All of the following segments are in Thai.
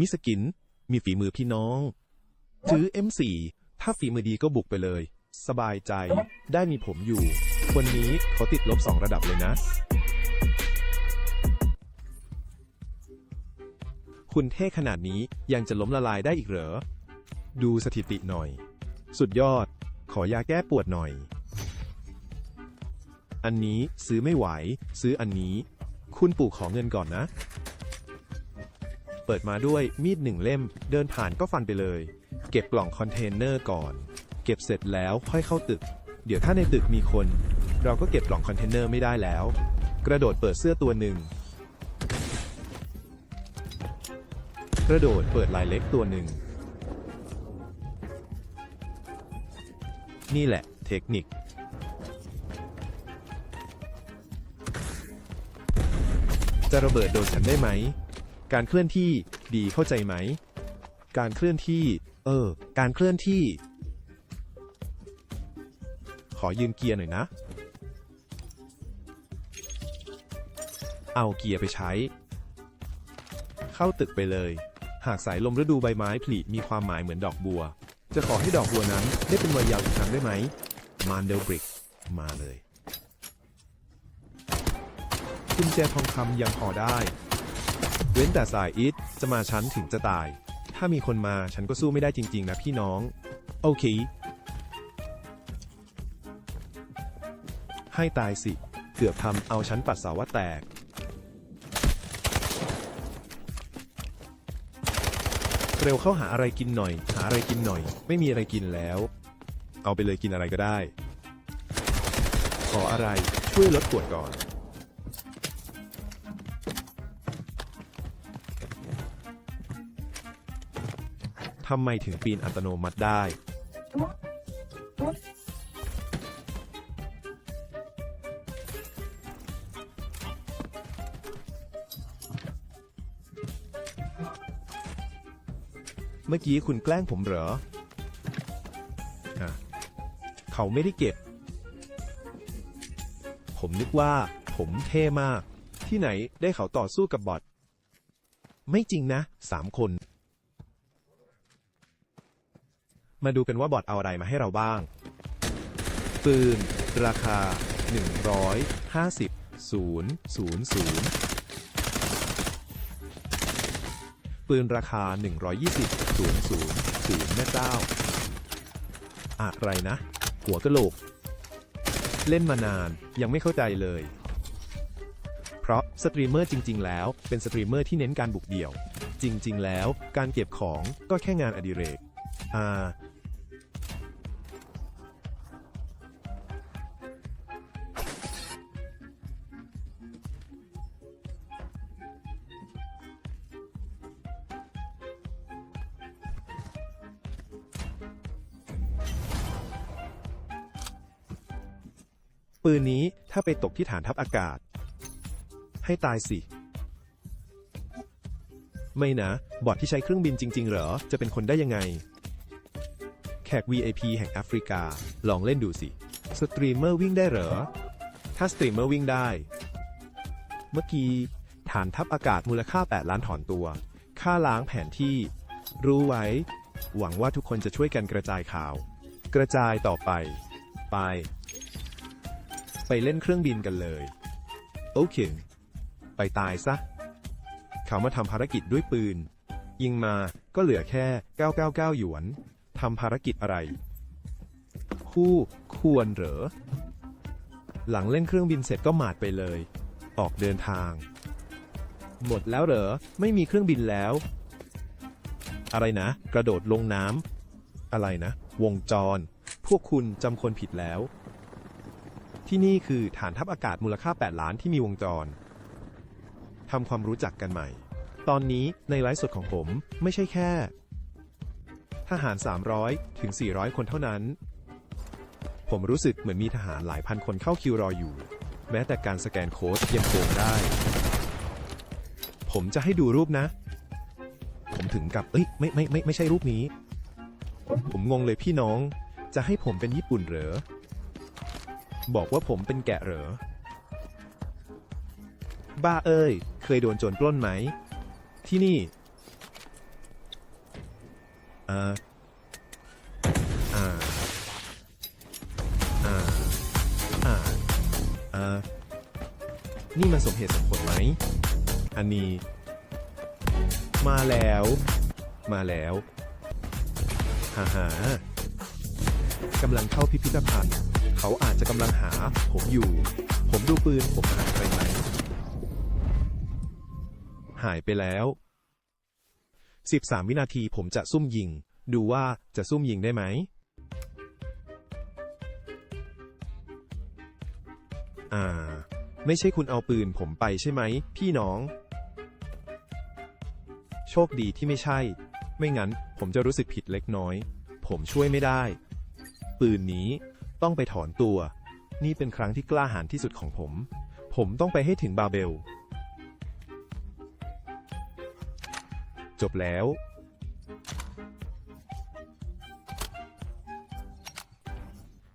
มิสกิน มีฝีมือพี่น้อง ถือ M4 ถ้าฝีมือดีก็บุกไปเลย สบายใจ ได้มีผมอยู่ วันนี้เขาติดลบสองระดับเลยนะ คุณเท่ขนาดนี้ยังจะล้มละลายได้อีกเหรอ ดูสถิติหน่อย สุดยอด ขอยาแก้ปวดหน่อย อันนี้ซื้อไม่ไหว ซื้ออันนี้ คุณปู่ขอเงินก่อนนะ เปิดมาด้วยมีดหนึ่งเล่ม เดินผ่านก็ฟันไปเลย เก็บกล่องคอนเทนเนอร์ก่อน เก็บเสร็จแล้วค่อยเข้าตึก เดี๋ยวถ้าในตึกมีคน เราก็เก็บกล่องคอนเทนเนอร์ไม่ได้แล้ว กระโดดเปิดเสื้อตัวหนึ่ง กระโดดเปิดลายเล็กตัวหนึ่ง นี่แหละเทคนิคจะระเบิดโดนฉันได้ไหม การเคลื่อนที่ดีเข้าใจไหม การเคลื่อนที่ เออ การเคลื่อนที่ ขอยืมเกียร์หน่อยนะ เอาเกียร์ไปใช้ เข้าตึกไปเลย หากสายลมฤดูใบไม้ผลิมีความหมายเหมือนดอกบัว จะขอให้ดอกบัวนั้นได้เป็นวัยยาวอีกครั้งได้ไหม มานเดลบริก มาเลยกุญแจทองคำยังพอได้ เว้นแต่สายอิทจะมาฉันถึงจะตาย ถ้ามีคนมาฉันก็สู้ไม่ได้จริง ๆ นะพี่น้อง โอเค ให้ตายสิ เกือบทำเอาฉันปัสสาวะแตก เร็วเข้าหาอะไรกินหน่อย หาอะไรกินหน่อย ไม่มีอะไรกินแล้ว เอาไปเลยกินอะไรก็ได้ ขออะไรช่วยลดปวดก่อน ทำไมถึงปีนอัตโนมัติได้ เมื่อกี้คุณแกล้งผมเหรออะเขาไม่ได้เก็บ ผมนึกว่า ผมเท่มาก ที่ไหนได้เขาต่อสู้กับบอทไม่จริงนะสามคน มาดูกันว่าบอทเอาอะไรมาให้เราบ้าง ปืน ราคา 150 0 0 0 ปืนราคา 120 0 0 0แม่เจ้า อะไรนะ หัวกะโหลก เล่นมานานยังไม่เข้าใจเลย เพราะสตรีมเมอร์จริง ๆ แล้ว เป็นสตรีมเมอร์ที่เน้นการบุกเดี่ยว จริง ๆ แล้ว การเก็บของก็แค่งานอดิเรกอ่า ปืนนี้ถ้าไปตกที่ฐานทัพอากาศ ให้ตายสิ ไม่นะ บอทที่ใช้เครื่องบินจริง ๆ เหรอ จะเป็นคนได้ยังไง แขก VIP แห่งแอฟริกา ลองเล่นดูสิ สตรีมเมอร์วิ่งได้เหรอ ถ้าสตรีมเมอร์วิ่งได้ เมื่อกี้ ฐานทัพอากาศมูลค่า 8 ล้านถอนตัว ค่าล้างแผนที่ รู้ไว้ หวังว่าทุกคนจะช่วยกันกระจายข่าว กระจายต่อไป ไป ไปเล่นเครื่องบินกันเลย โอเคไปตายซะ เขามาทำภารกิจด้วยปืน ยิงมาก็เหลือแค่ 999 หยวน ทำภารกิจอะไร คู่ควรเหรอ หลังเล่นเครื่องบินเสร็จก็หมาดไปเลย ออกเดินทาง หมดแล้วเหรอ ไม่มีเครื่องบินแล้ว อะไรนะ กระโดดลงน้ำอะไรนะ วงจร พวกคุณจำคนผิดแล้ว ที่นี่คือฐานทัพอากาศมูลค่า 8 ล้านที่มีวงจรทำความรู้จักกันใหม่ ตอนนี้ในไลฟ์สดของผมไม่ใช่แค่ ทหาร 300 ถึง 400 คนเท่านั้น ผมรู้สึกเหมือนมีทหารหลายพันคนเข้าคิวรออยู่ แม้แต่การสแกนโค้ดยังโกงได้ ผมจะให้ดูรูปนะ ผมถึงกับ เอ้ย ไม่ไม่ไม่ไม่ใช่รูปนี้ ผมงงเลยพี่น้อง จะให้ผมเป็นญี่ปุ่นเหรอ บอกว่าผมเป็นแกะเหรอ บ้าเอ้ย เคยโดนโจรปล้นไหม ที่นี่อ่า อ่า อ่าอ่าอ่านี่มันสมเหตุสมผลไหม อันนี้ มาแล้ว มาแล้ว ฮ่าฮ่ากำลังเข้าพิพิธภัณฑ์ เขาอาจจะกำลังหา ผมอยู่ ผมดูปืนผมหายไปไหม หายไปแล้ว 13 วินาทีผมจะซุ่มยิง ดูว่าจะซุ่มยิงได้ไหม อ่า ไม่ใช่คุณเอาปืนผมไปใช่ไหม พี่น้อง โชคดีที่ไม่ใช่ ไม่งั้นผมจะรู้สึกผิดเล็กน้อย ผมช่วยไม่ได้ ปืนนี้ ต้องไปถอนตัว นี่เป็นครั้งที่กล้าหาญที่สุดของผม ผมต้องไปให้ถึงบาเบล จบแล้ว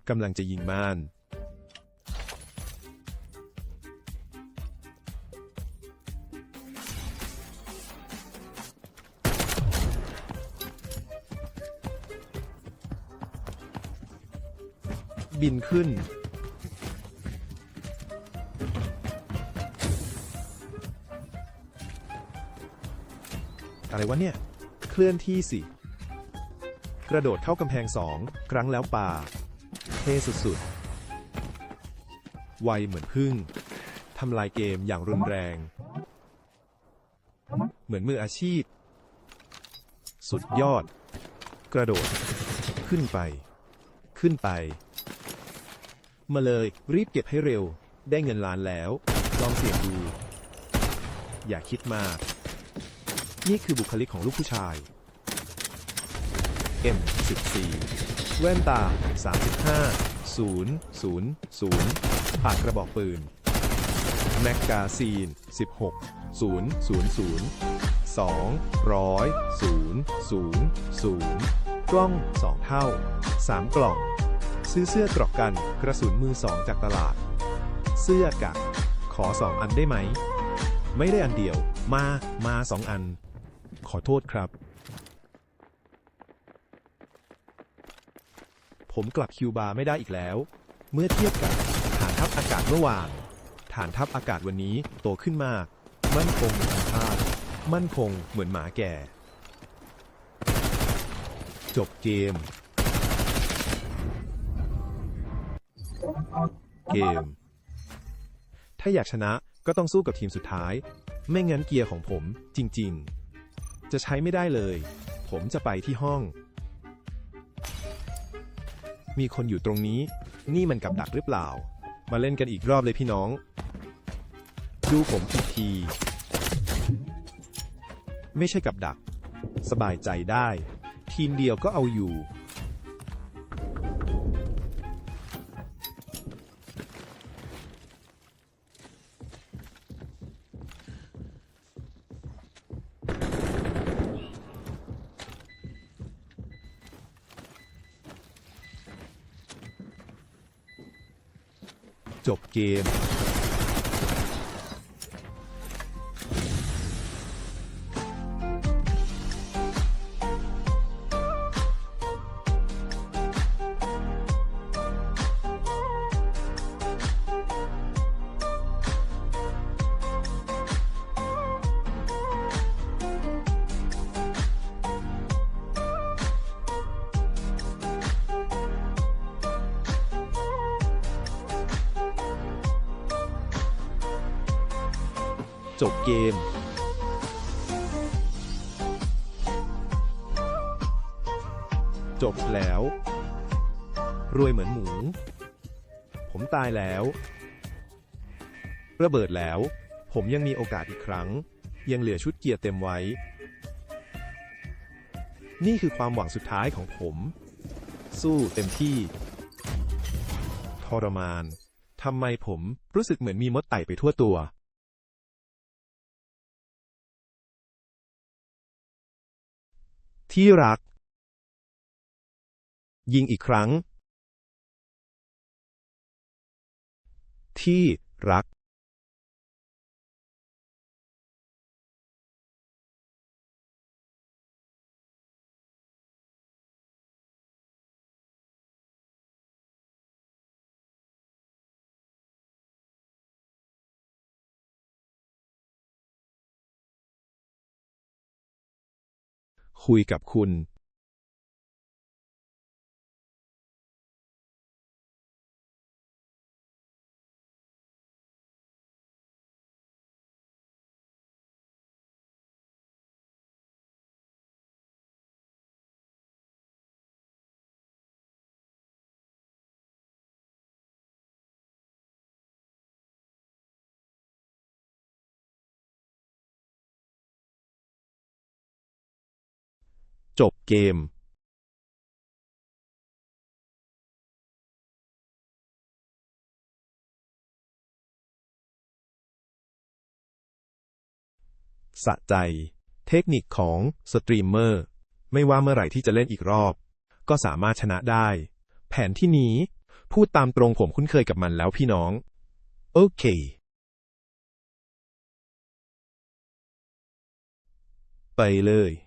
กำลังจะยิงม่าน บินขึ้น อะไรวะเนี่ย เคลื่อนที่สิ กระโดดเข้ากำแพงสองครั้งแล้วป่า เท่สุดๆ ไวเหมือนพึ่งทำลายเกมอย่างรุนแรง เหมือนมืออาชีพ สุดยอด กระโดด ขึ้นไป ขึ้นไป มาเลย รีบเก็บให้เร็ว ได้เงินล้านแล้ว ลองเสี่ยงดู อย่าคิดมาก นี่คือบุคลิกของลูกผู้ชาย M14 แว่นตา 35 0 0 0ปากกระบอกปืน แมกกาซีน 16 0 0 0 200 0 0 0 กล้อง 2 เท่า 3 กล่อง ซื้อเสื้อกรอกกันกระสุนมือสองจากตลาด เสื้อกักขอสองอันได้ไหม ไม่ได้อันเดียว มา มาสองอัน ขอโทษครับ ผมกลับคิวบาไม่ได้อีกแล้ว เมื่อเทียบกับฐานทัพอากาศเมื่อวานฐานทัพอากาศวันนี้โตขึ้นมาก มั่นคงเหมือนาพาธมั่นคงเหมือนหมาแก่ จบเกม เกม ถ้าอยากชนะก็ต้องสู้กับทีมสุดท้าย ไม่งั้นเกียร์ของผมจริง ๆ จะใช้ไม่ได้เลย ผมจะไปที่ห้อง มีคนอยู่ตรงนี้ นี่มันกับดักหรือเปล่า มาเล่นกันอีกรอบเลยพี่น้อง ดูผมอีกที ไม่ใช่กับดัก สบายใจได้ ทีมเดียวก็เอาอยู่ จบเกม จบเกมจบแล้ว รวยเหมือนหมู ผมตายแล้ว ระเบิดแล้ว ผมยังมีโอกาสอีกครั้ง ยังเหลือชุดเกียร์เต็มไว้ นี่คือความหวังสุดท้ายของผม สู้เต็มที่ ทรมาน ทำไมผมรู้สึกเหมือนมีมดไต่ไปทั่วตัว ที่รัก ยิงอีกครั้ง ที่รัก คุยกับคุณ จบเกมสะใจ เทคนิคของสตรีมเมอร์ไม่ว่าเมื่อไหร่ที่จะเล่นอีกรอบ ก็สามารถชนะได้ แผนที่นี้ พูดตามตรงผมคุ้นเคยกับมันแล้วพี่น้อง โอเค ไปเลย